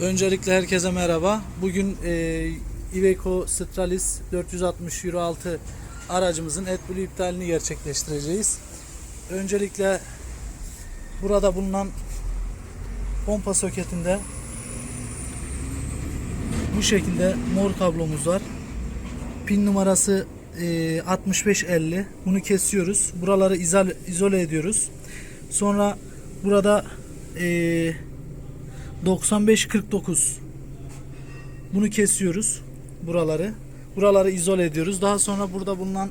Öncelikle herkese merhaba. Bugün e, Iveco Stralis 460 Euro 6 aracımızın AdBlue iptalini gerçekleştireceğiz. Öncelikle burada bulunan pompa soketinde bu şekilde mor kablomuz var. Pin numarası e, 6550. Bunu kesiyoruz. Buraları izole, izole ediyoruz. Sonra burada e, 9549 bunu kesiyoruz buraları. Buraları izole ediyoruz. Daha sonra burada bulunan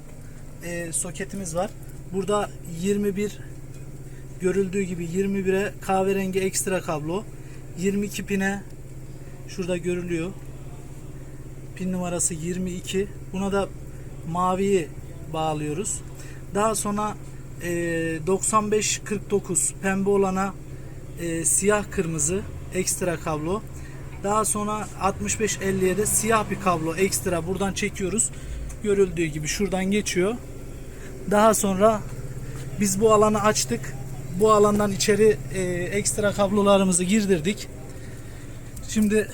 e, soketimiz var. Burada 21 görüldüğü gibi 21'e kahverengi ekstra kablo. 22 pine şurada görülüyor. Pin numarası 22 buna da maviyi bağlıyoruz. Daha sonra e, 9549 pembe olana e, siyah kırmızı ekstra kablo. Daha sonra 6550'ye de siyah bir kablo ekstra buradan çekiyoruz. Görüldüğü gibi şuradan geçiyor. Daha sonra biz bu alanı açtık. Bu alandan içeri e, ekstra kablolarımızı girdirdik. Şimdi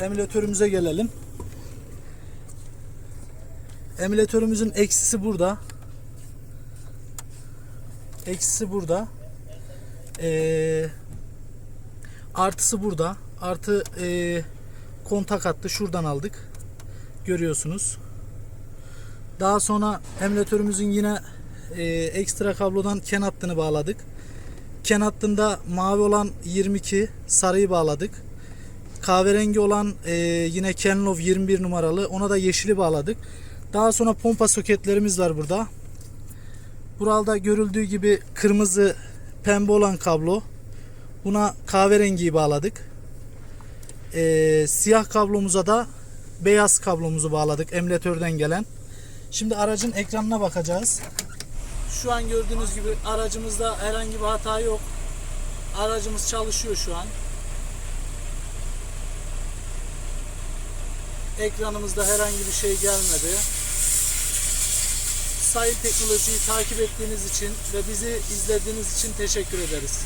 emülatörümüze gelelim. Emülatörümüzün eksisi burada. Eksisi burada. Ee, artısı burada. Artı e, kontak hattı şuradan aldık. Görüyorsunuz. Daha sonra emülatörümüzün yine e, ekstra kablodan ken hattını bağladık. Ken hattında mavi olan 22 sarıyı bağladık. Kahverengi olan e, yine Kenlov 21 numaralı ona da yeşili bağladık. Daha sonra pompa soketlerimiz var burada. Burada görüldüğü gibi kırmızı pembe olan kablo. Buna kahverengiyi bağladık. Ee, siyah kablomuza da beyaz kablomuzu bağladık emülatörden gelen. Şimdi aracın ekranına bakacağız. Şu an gördüğünüz gibi aracımızda herhangi bir hata yok. Aracımız çalışıyor şu an. Ekranımızda herhangi bir şey gelmedi. Sahil Teknoloji'yi takip ettiğiniz için ve bizi izlediğiniz için teşekkür ederiz.